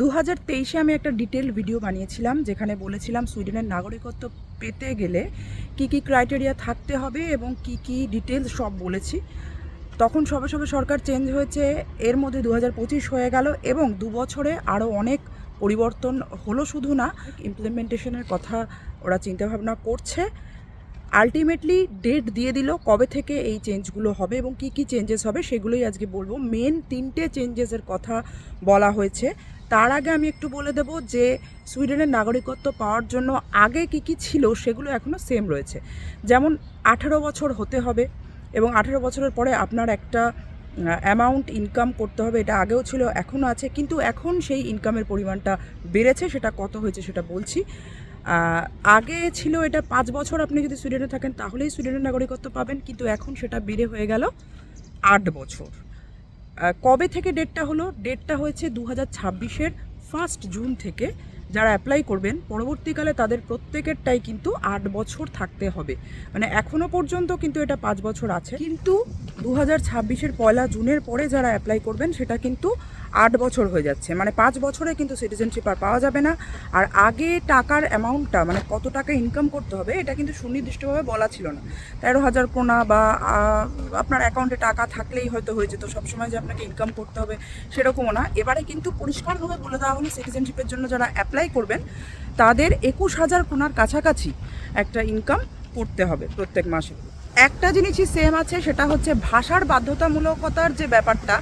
দু হাজার তেইশে আমি একটা ডিটেল ভিডিও বানিয়েছিলাম, যেখানে বলেছিলাম সুইডেনের নাগরিকত্ব পেতে গেলে কি কি ক্রাইটেরিয়া থাকতে হবে এবং কি কি ডিটেলস সব বলেছি। তখন সবে সবে সরকার চেঞ্জ হয়েছে, এর মধ্যে দু হাজার পঁচিশ হয়ে গেল এবং দু বছরে আরও অনেক পরিবর্তন হলো শুধু না ইমপ্লিমেন্টেশনের কথা ওরা চিন্তাভাবনা করছে। আলটিমেটলি ডেট দিয়ে দিল কবে থেকে এই চেঞ্জগুলো হবে এবং কি কি চেঞ্জেস হবে সেগুলোই আজকে বলব। মেন তিনটে চেঞ্জেসের কথা বলা হয়েছে। তার আগে আমি একটু বলে দেব যে, সুইডেনের নাগরিকত্ব পাওয়ার জন্য আগে কি কি ছিল সেগুলো এখনও সেম রয়েছে। যেমন আঠেরো বছর হতে হবে এবং আঠেরো বছরের পরে আপনার একটা অ্যামাউন্ট ইনকাম করতে হবে, এটা আগেও ছিল এখনও আছে, কিন্তু এখন সেই ইনকামের পরিমাণটা বেড়েছে, সেটা কত হয়েছে সেটা বলছি। আগে ছিল এটা পাঁচ বছর আপনি যদি সুইডেনে থাকেন, তাহলেই সুইডেনের নাগরিকত্ব পাবেন, কিন্তু এখন সেটা বেড়ে হয়ে গেল আট বছর। কবে থেকে ডেটটা হলো? ডেটটা হয়েছে দু হাজার ছাব্বিশের ফার্স্ট জুন থেকে। যারা অ্যাপ্লাই করবেন, পরবর্তীকালে তাদের প্রত্যেকেরটাই কিন্তু আট বছর থাকতে হবে। মানে এখনও পর্যন্ত কিন্তু এটা পাঁচ বছর আছে। কিন্তু দু হাজার ছাব্বিশের পয়লা জুনের পরে যারা অ্যাপ্লাই করবেন, সেটা কিন্তু আট বছর হয়ে যাচ্ছে। মানে পাঁচ বছরে কিন্তু সিটিজেনশিপ আর পাওয়া যাবে না। আর আগে টাকার অ্যামাউন্টটা মানে কত টাকা ইনকাম করতে হবে, এটা কিন্তু সুনির্দিষ্টভাবে বলা ছিল না। তেরো হাজার কোনা বা আপনার অ্যাকাউন্টে টাকা থাকলেই হয়তো হয়ে যেত। সবসময় যে আপনাকে ইনকাম করতে হবে সেরকমও না। এবারে কিন্তু পরিষ্কারভাবে বলে দেওয়া হলো সিটিজেনশিপের জন্য যারা অ্যাপ্লাই করবেন, তাদের একুশ হাজার কোনার কাছাকাছি একটা ইনকাম করতে হবে প্রত্যেক মাসে। একটা জিনিসই সেম আছে, সেটা হচ্ছে ভাষার বাধ্যতামূলকতার যে ব্যাপারটা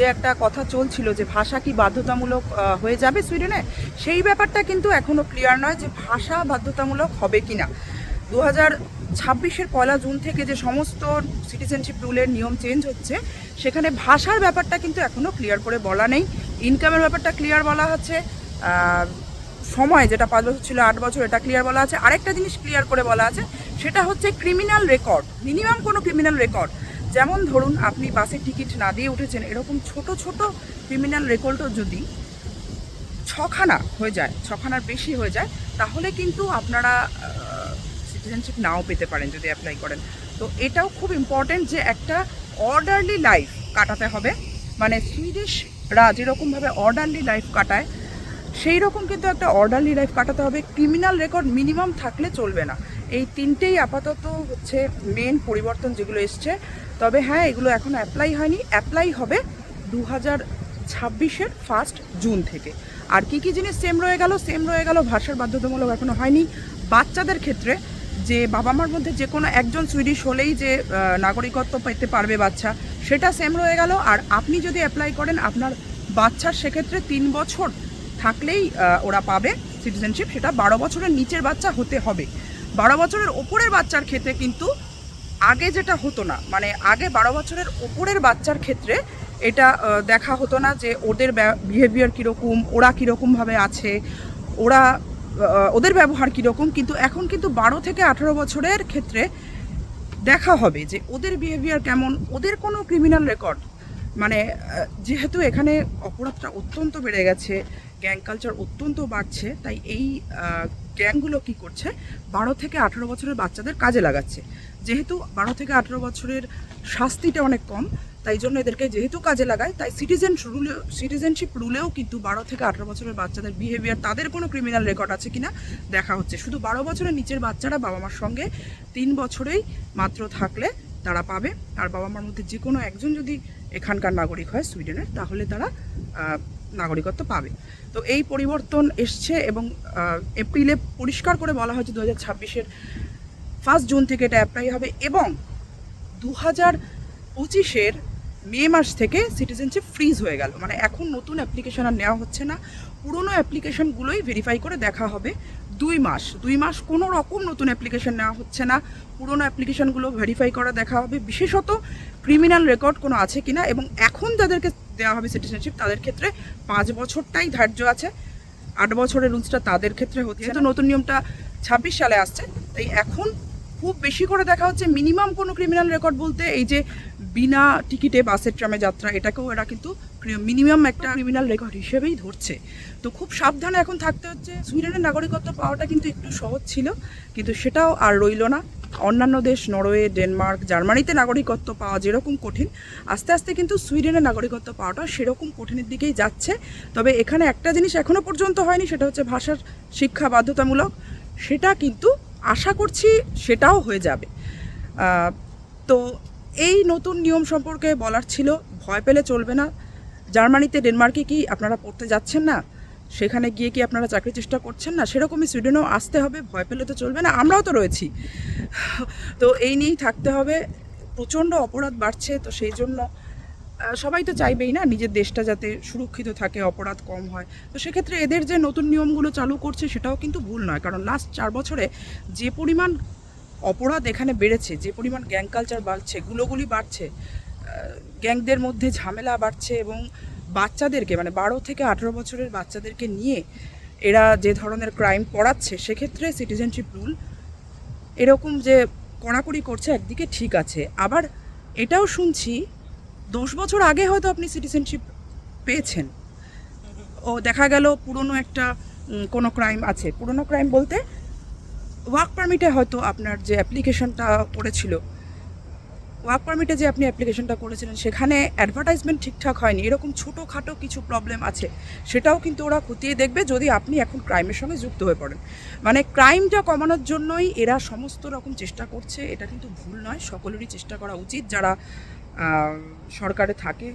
যে একটা কথা চলছিল যে ভাষা কি বাধ্যতামূলক হয়ে যাবে সুইডেনে, সেই ব্যাপারটা কিন্তু এখনও ক্লিয়ার নয় যে ভাষা বাধ্যতামূলক হবে কি না দু হাজার ছাব্বিশের পয়লা জুন থেকে যে সমস্ত সিটিজেনশিপ রুলের নিয়ম চেঞ্জ হচ্ছে, সেখানে ভাষার ব্যাপারটা কিন্তু এখনও ক্লিয়ার করে বলা নেই। ইনকামের ব্যাপারটা ক্লিয়ার বলা হচ্ছে সময় যেটা পাঁচ বছর ছিল, আট বছর, এটা ক্লিয়ার বলা আছে। আরেকটা জিনিস ক্লিয়ার করে বলা আছে, সেটা হচ্ছে ক্রিমিনাল রেকর্ড মিনিমাম কোনো ক্রিমিনাল রেকর্ড যেমন ধরুন, আপনি বাসে টিকিট না দিয়ে উঠেছেন, এরকম ছোট ছোট ক্রিমিনাল রেকর্ডও যদি ছখানা হয়ে যায়, ছখানার বেশি হয়ে যায়, তাহলে কিন্তু আপনারা সিটিজেনশিপ নাও পেতে পারেন যদি অ্যাপ্লাই করেন। তো এটাও খুব ইম্পর্টেন্ট যে একটা অর্ডারলি লাইফ কাটাতে হবে। মানে সুইডিশরা যেরকমভাবে অর্ডারলি লাইফ কাটায় সেই রকম কিন্তু একটা অর্ডারলি লাইফ কাটাতে হবে। ক্রিমিনাল রেকর্ড মিনিমাম থাকলে চলবে না। এই তিনটেই আপাতত হচ্ছে মেন পরিবর্তন যেগুলো এসছে। তবে হ্যাঁ এগুলো এখনও অ্যাপ্লাই হয়নি। অ্যাপ্লাই হবে দু হাজার ছাব্বিশের ফার্স্ট জুন থেকে। আর কি কি জিনিস সেম রয়ে গেল? সেম রয়ে গেল, ভাষার বাধ্যতামূলক এখনও হয়নি। বাচ্চাদের ক্ষেত্রে যে বাবা মার মধ্যে যে কোনো একজন সুইডিশ হলেই যে নাগরিকত্ব পেতে পারবে বাচ্চা, সেটা সেম রয়ে গেল। আর আপনি যদি অ্যাপ্লাই করেন, আপনার বাচ্চার সেক্ষেত্রে তিন বছর থাকলেই ওরা পাবে সিটিজেনশিপ সেটা বারো বছরের নিচের বাচ্চা হতে হবে। বারো বছরের ওপরের বাচ্চার ক্ষেত্রে কিন্তু আগে যেটা হতো না মানে আগে বারো বছরের ওপরের বাচ্চার ক্ষেত্রে এটা দেখা হতো না যে ওদের বিহেভিয়ার কীরকম, ওরা কীরকমভাবে আছে, ওরা ওদের ব্যবহার কীরকম, কিন্তু এখন কিন্তু বারো থেকে আঠারো বছরের ক্ষেত্রে দেখা হবে যে ওদের বিহেভিয়ার কেমন, ওদের কোনো ক্রিমিনাল রেকর্ড মানে যেহেতু এখানে অপরাধটা অত্যন্ত বেড়ে গেছে গ্যাং কালচার অত্যন্ত বাড়ছে, তাই এই গ্যাংগুলো কি করছে? বারো থেকে আঠারো বছরের বাচ্চাদের কাজে লাগাচ্ছে। যেহেতু বারো থেকে আঠারো বছরের শাস্তিটা অনেক কম, তাই জন্য এদেরকে যেহেতু কাজে লাগায়, তাই সিটিজেন রুলে সিটিজেনশিপ রুলেও কিন্তু বারো থেকে আঠারো বছরের বাচ্চাদের বিহেভিয়ার তাদের কোনো ক্রিমিনাল রেকর্ড আছে কিনা দেখা হচ্ছে। শুধু বারো বছরের নিচের বাচ্চারা বাবা মার সঙ্গে তিন বছরেই মাত্র থাকলে তারা পাবে। আর বাবা মার মধ্যে যে কোনো একজন যদি এখানকার নাগরিক হয় সুইডেনের, তাহলে তারা নাগরিকত্ব পাবে। তো এই পরিবর্তন এসছে এবং এপ্রিলে পরিষ্কার করে বলা হয়েছে দু হাজার ছাব্বিশের ফার্স্ট জুন থেকে এটা অ্যাপ্লাই হবে এবং দু হাজার পঁচিশের মে মাস থেকে সিটিজেনশিপ ফ্রিজ হয়ে গেল। মানে এখন নতুন অ্যাপ্লিকেশন আর নেওয়া হচ্ছে না। পুরনো অ্যাপ্লিকেশনগুলোই ভেরিফাই করে দেখা হবে। দুই মাস দুই মাস কোনো রকম নতুন অ্যাপ্লিকেশন নেওয়া হচ্ছে না। পুরনো অ্যাপ্লিকেশনগুলো ভেরিফাই করা দেখা হবে। বিশেষত ক্রিমিনাল রেকর্ড কোনো আছে কিনা এবং এখন যাদেরকে দেওয়া হবে সিটিজেনশিপ তাদের ক্ষেত্রে পাঁচ বছরটাই ধার্য আছে। আট বছরের রুলসটা তাদের ক্ষেত্রে হচ্ছে যেহেতু নতুন নিয়মটা ছাব্বিশ সালে আসছে, তাই এখন খুব বেশি করে দেখা হচ্ছে মিনিমাম কোনো ক্রিমিনাল রেকর্ড বলতে এই যে বিনা টিকিটে বাসের ট্রামে যাত্রা, এটাকেও এরা কিন্তু মিনিমাম একটা ক্রিমিনাল রেকর্ড হিসেবেই ধরছে। তো খুব সাবধানে এখন থাকতে হচ্ছে। সুইডেনের নাগরিকত্ব পাওয়াটা কিন্তু একটু সহজ ছিল, কিন্তু সেটাও আর রইল না। অন্যান্য দেশ, নরওয়ে, ডেনমার্ক, জার্মানিতে নাগরিকত্ব পাওয়া যেরকম কঠিন, আস্তে আস্তে কিন্তু সুইডেনের নাগরিকত্ব পাওয়াটা সেরকম কঠিনের দিকেই যাচ্ছে। তবে এখানে একটা জিনিস এখনও পর্যন্ত হয়নি, সেটা হচ্ছে ভাষার শিক্ষা বাধ্যতামূলক। সেটা কিন্তু আশা করছি সেটাও হয়ে যাবে। তো এই নতুন নিয়ম সম্পর্কে বলার ছিল, ভয় পেলে চলবে না। জার্মানিতে ডেনমার্কে কি আপনারা পড়তে যাচ্ছেন না? সেখানে গিয়ে কি আপনারা চাকরি চেষ্টা করছেন না? সেরকমই সুইডেনেও আসতে হবে, ভয় পেলে তো চলবে না, আমরাও তো রয়েছি। তো এই নিয়েই থাকতে হবে, প্রচণ্ড অপরাধ বাড়ছে, তো সেই জন্য সবাই তো চাইবেই না নিজের দেশটা যাতে সুরক্ষিত থাকে, অপরাধ কম হয়। তো সেক্ষেত্রে এদের যে নতুন নিয়মগুলো চালু করছে, সেটাও কিন্তু ভুল নয়, কারণ লাস্ট চার বছরে যে পরিমাণ অপরাধ এখানে বেড়েছে, যে পরিমাণ গ্যাং কালচার বাড়ছে, গুলোগুলি বাড়ছে গ্যাংদের মধ্যে ঝামেলা বাড়ছে এবং বাচ্চাদেরকে মানে বারো থেকে আঠেরো বছরের বাচ্চাদেরকে নিয়ে এরা যে ধরনের ক্রাইম পড়াচ্ছে সেক্ষেত্রে সিটিজেনশিপ রুল এরকম যে কড়াকড়ি করছে একদিকে ঠিক আছে। আবার এটাও শুনছি, দশ বছর আগে হয়তো আপনি সিটিজেনশিপ পেয়েছেন। ও দেখা গেল পুরনো একটা কোনো ক্রাইম আছে। পুরনো ক্রাইম বলতে ওয়ার্ক পারমিটে হয়তো আপনার যে অ্যাপ্লিকেশনটা করেছিল ওয়ার্ক পারমিটে যে আপনি অ্যাপ্লিকেশনটা করেছিলেন, সেখানে অ্যাডভার্টাইজমেন্ট ঠিকঠাক হয়নি। এরকম ছোটোখাটো কিছু প্রবলেম আছে, সেটাও কিন্তু ওরা খতিয়ে দেখবে যদি আপনি এখন ক্রাইমের সঙ্গে যুক্ত হয়ে পড়েন। মানে ক্রাইমটা কমানোর জন্যই এরা সমস্ত রকম চেষ্টা করছে, এটা কিন্তু ভুল নয়, সকলেরই চেষ্টা করা উচিত যারা সরকারে থাকে।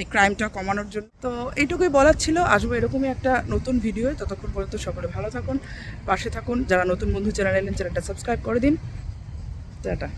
এই ক্রাইমটা কমানোর জন্য। তো এইটুকুই বলার ছিল। আসব এরকমই একটা নতুন ভিডিও ততক্ষণ পর্যন্ত সকলে ভালো থাকুন, পাশে থাকুন। যারা নতুন বন্ধু, চ্যানেল এলেন, চ্যানেলটা সাবস্ক্রাইব করে দিন। টাটা।